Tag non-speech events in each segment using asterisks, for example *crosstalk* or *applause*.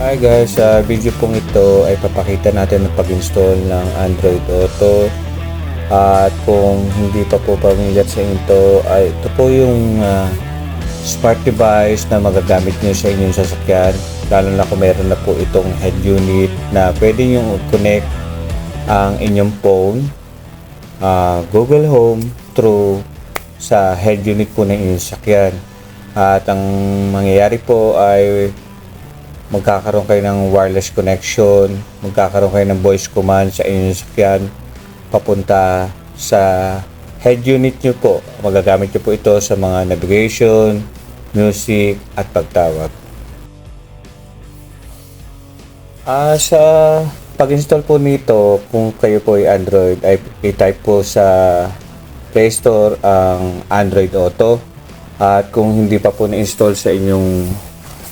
Hi guys, sa video pong ito ay papakita natin ang pag-install ng Android Auto. At kung hindi pa po familiar sa ito, ay ito po yung ah, smart device na magagamit nyo sa inyong sasakyan. Lalo na kung meron na po itong head unit na pwede nyo connect ang inyong phone ah, Google Home through sa head unit po ng inyong sasakyan. At ang mangyayari po ay magkakaroon kayo ng wireless connection, magkakaroon kayo ng voice command sa inyong sasakyan papunta sa head unit nyo po. Magagamit nyo po ito sa mga navigation, music, at pagtawag. Ah, sa pag-install po nito, kung kayo po ay Android, ay i-type po sa Play Store ang Android Auto. At kung hindi pa po na-install sa inyong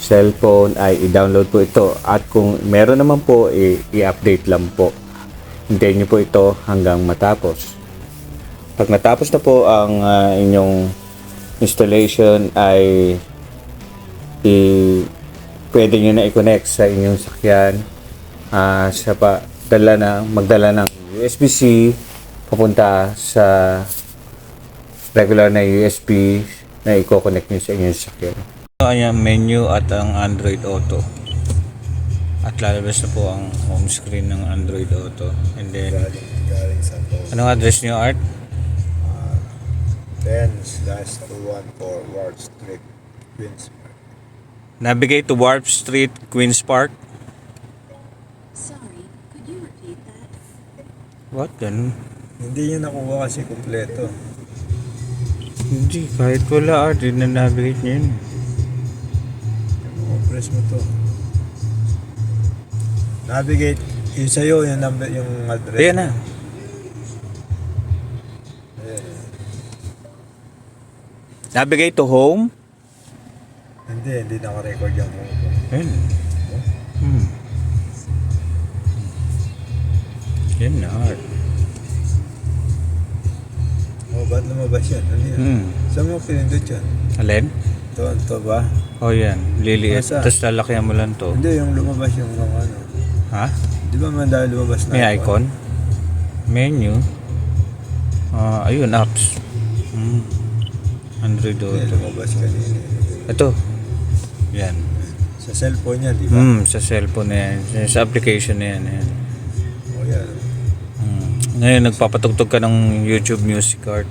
cellphone ay i-download po ito. At kung meron naman po, i-update lang po. Hintayin nyo po ito hanggang matapos. Pag natapos na po ang ah, inyong installation ay i pwede nyo na i-connect sa inyong sakyan ah, sa pa dala na magdala ng USB-C papunta sa regular na USB na i-connect nyo sa inyong sakyan. Ito ay ang menu at ang Android Auto. At lalabas na po ang home screen ng Android Auto. And then, galing, galing sa post. anong address nyo, Art? 10 slash 214 Ward Street, Queens. Navigate to Warp Street, Queen's Park. Sorry, could you repeat that? What? Ganun? Hindi niya nakuha kasi kumpleto. Hindi, kahit wala, Art. Hindi na navigate nyo yun. O, press mo to. Navigate. Yung sa'yo, yung number, yung address. Ayan na. Ayan. Navigate to home. Hindi, hindi naka-record yung phone ko. Ayun. Hmm. Yan na. Oh, ba't lumabas yan? Ano yan? Hmm. Saan mo pinindot yan? Alin? Ito, ito ba? Oh, yan. Liliit. Masa? Tapos lalakyan mo lang to. Hindi, yung lumabas yung mga ano. Ha? Di ba man dahil lumabas na May icon? Menu? Ah, ayun, apps. Hmm. Android Hindi, Auto. lumabas kanina. Ito. Yan. Sa cellphone niya, di ba? Hmm, sa cellphone na yan. Sa- application na yan. yan. O yan. Hmm. Ngayon, nagpapatugtog ka ng YouTube Music Art.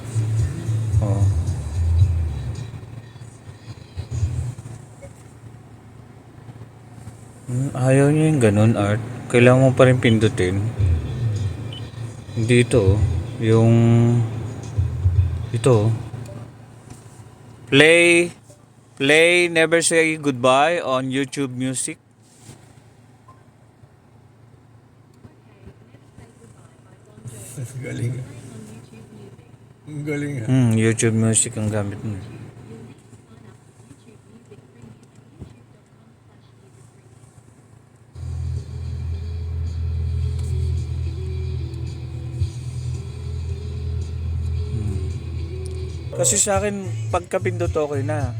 Ayaw niya yung ganun, Art. Kailangan mo pa rin pindutin. Dito, oh. yung... Ito, oh. Play... Play Never Say Goodbye on YouTube Music. *laughs* Galing. Galing. Hmm, YouTube Music ang gamit mo. Kasi sa akin, pagkapindot okay na.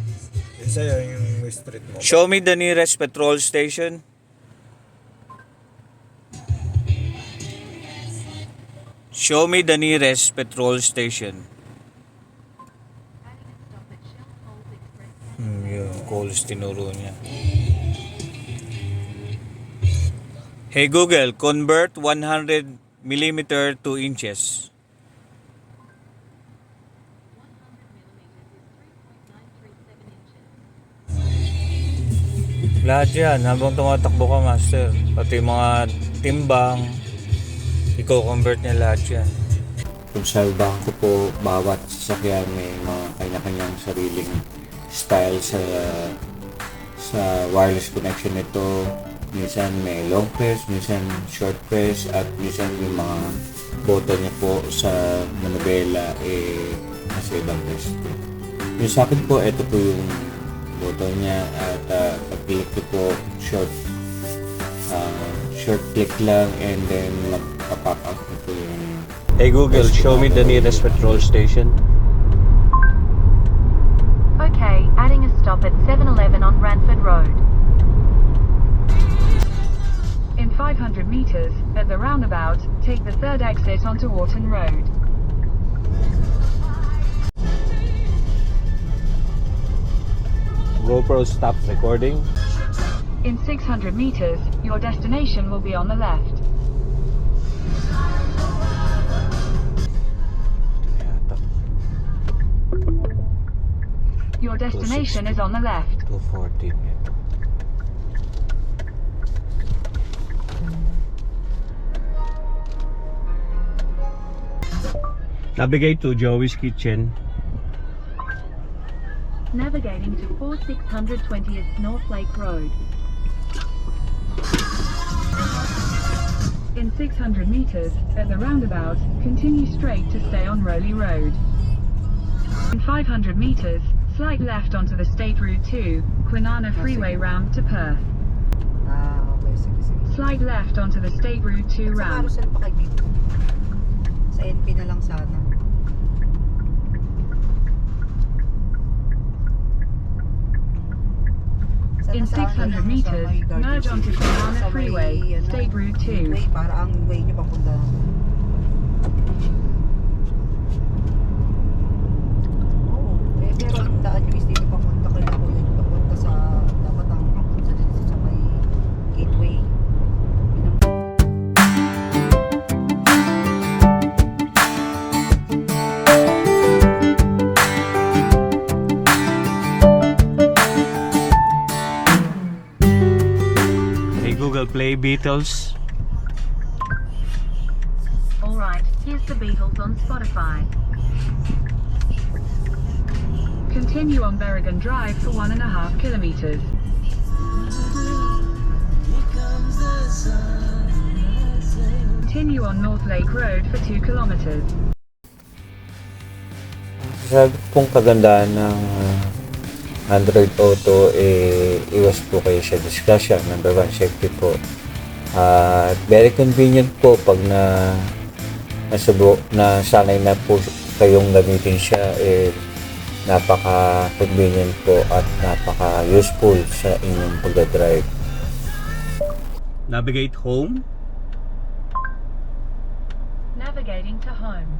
Yung sa'yo, yung street mo. Show me the nearest petrol station. Show me the nearest petrol station. Hmm, yung calls tinuro niya. Hey Google, convert 100 millimeter to inches. Lahat yan, habang tumatakbo ka, master. Pati mga timbang, i-convert niya lahat yan. Kung sa bangko po, bawat sasakyan may mga kanya-kanyang sariling style sa sa wireless connection nito. Minsan may long press, minsan short press, at minsan yung mga button niya po sa manubela eh nasa ibang press. Yung sa akin po, ito po yung button at uh, pag-click ko po short uh, short click lang and then magpa-pop up na po yung Hey Google, show me the nearest petrol station. Okay, adding a stop at 7 Eleven on Ranford Road. In 500 meters, at the roundabout, take the third exit onto Wharton Road. GoPro stop recording. In 600 meters, your destination will be on the left. Your destination is on the left. 214 ito. Navigate to Joey's Kitchen. Navigating to 4620th North Lake Road. In 600 meters, at the roundabout, continue straight to stay on Rowley Road. In 500 meters, slight left onto the State Route 2, Quinana Freeway ramp to Perth. Ah, okay. Sige, sige. Slight left onto the State Route 2 Sa ramp. carousel pa kayo dito. Sa NP na lang sana. In sa ano 600 lang, sa meters, may Garden merge onto City. Quinana Sa may, Freeway, ano, State Route 2. Google Play Beatles. Alright, here's the Beatles on Spotify. Continue on Berrigan Drive for one and a half kilometers. Continue on North Lake Road for two kilometers. Sabi pong kagandahan ng ah, Android Auto, eh, iwas po kayo sa discussion. Number one, safety po. At very convenient po pag na nasubo, na sanay na po kayong gamitin siya, eh, napaka-convenient po at napaka-useful sa inyong pagdadrive. Navigate home. Navigating to home.